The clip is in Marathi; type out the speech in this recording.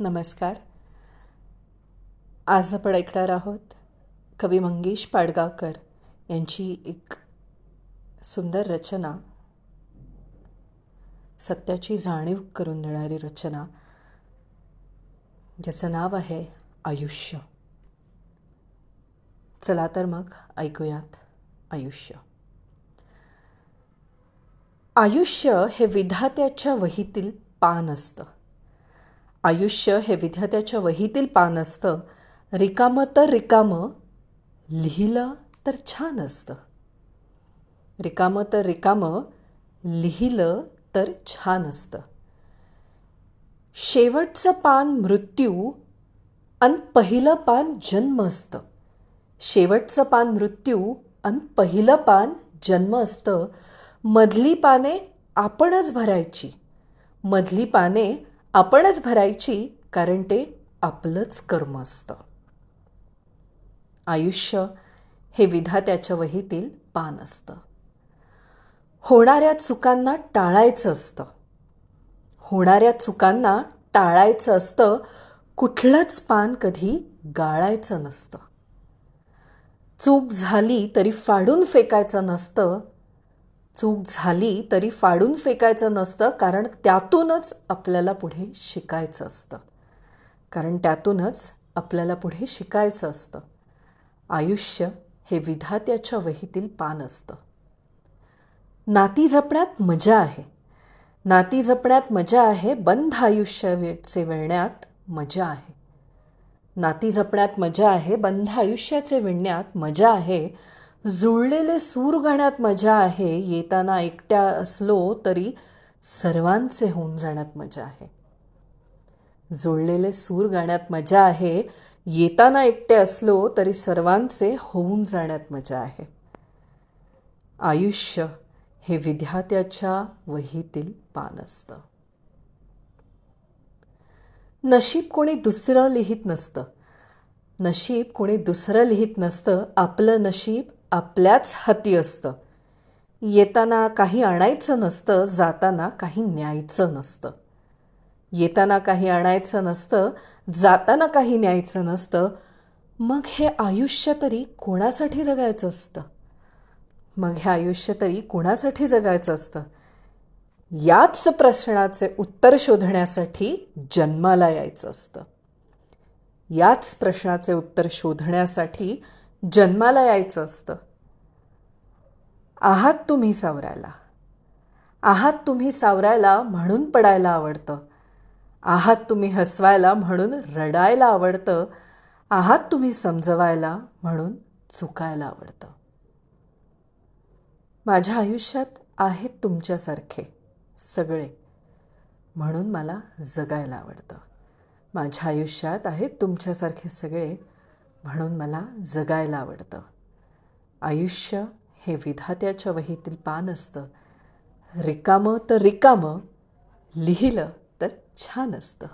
नमस्कार. आज आपण ऐकणार आहोत कवी मंगेश पाडगावकर यांची एक सुंदर रचना. सत्याची जाणीव करून देणारी रचना ज्याचं नाव आहे आयुष्य. चला तर मग ऐकूयात आयुष्य. आयुष्य हे विधात्याच्या वहीतील पान असतं. आयुष्य हे विद्यार्थ्याच्या वहीतील पान असतं. रिकामं तर रिकामं लिहिलं तर छान असतं. रिकामं तर रिकामं लिहिलं तर छान असतं. शेवटचं पान मृत्यू आणि पहिलं पान जन्म असतं. शेवटचं पान मृत्यू आणि पहिलं पान जन्म असतं. मधली पाने आपणच भरायची. मधली पाने आपणच भरायची कारण ते आपलंच कर्म असतं. आयुष्य हे विधात्याच्या वहीतील पान असतं. होणाऱ्या चुकांना टाळायचं असतं. होणाऱ्या चुकांना टाळायचं असतं कुठलंच पान कधी गाळायचं नसतं. चूक झाली तरी फाडून फेकायचं नसतं चूक झाली तरी फाडून फेकायचं नसतं कारण त्यातूनच आपल्याला पुढे शिकायचं असतं. कारण त्यातूनच आपल्याला पुढे शिकायचं असतं. आयुष्य हे विधात्याच्या वहीतील पान असतं. नाती जपण्यात मजा आहे. नाती जपण्यात मजा आहे बंद आयुष्याचे विणण्यात मजा आहे. नाती जपण्यात मजा आहे बंध आयुष्याचे विणण्यात मजा आहे जुळलेले सूर गाण्यात मजा आहे. येताना एकट्या असलो तरी सर्वांचे होऊन जाण्यात मजा आहे. जुळलेले सूर गाण्यात मजा आहे. येताना एकटे असलो तरी सर्वांचे होऊन जाण्यात मजा आहे. आयुष्य हे विद्यात्याच्या वहीतील पान असतं. नशीब कोणी दुसरं लिहित नसतं. नशीब कोणी दुसरं लिहित नसतं. आपलं नशीब आपल्याच हाती असतं. येताना काही आणायचं नसतं जाताना काही न्यायचं नसतं. येताना काही आणायचं नसतं जाताना काही न्यायचं नसतं. मग हे आयुष्य तरी कोणासाठी जगायचं असतं? मग हे आयुष्य तरी कोणासाठी जगायचं असतं? याच प्रश्नाचे उत्तर शोधण्यासाठी जन्माला यायचं असतं. याच प्रश्नाचे उत्तर शोधण्यासाठी जन्माला यायचं असतं. आहात तुम्ही सावरायला. आहात तुम्ही सावरायला म्हणून पडायला आवडतं. आहात तुम्ही हसवायला म्हणून रडायला आवडतं. आहात तुम्ही समजवायला म्हणून चुकायला आवडतं. माझ्या आयुष्यात आहेत तुमच्यासारखे सगळे म्हणून मला जगायला आवडतं. माझ्या आयुष्यात आहेत तुमच्यासारखे सगळे म्हणून मला जगायला आवडतं. आयुष्य हे विधात्याच्या वहीतील पान असतं. रिकामं तर रिकामं लिहिलं तर छान असतं.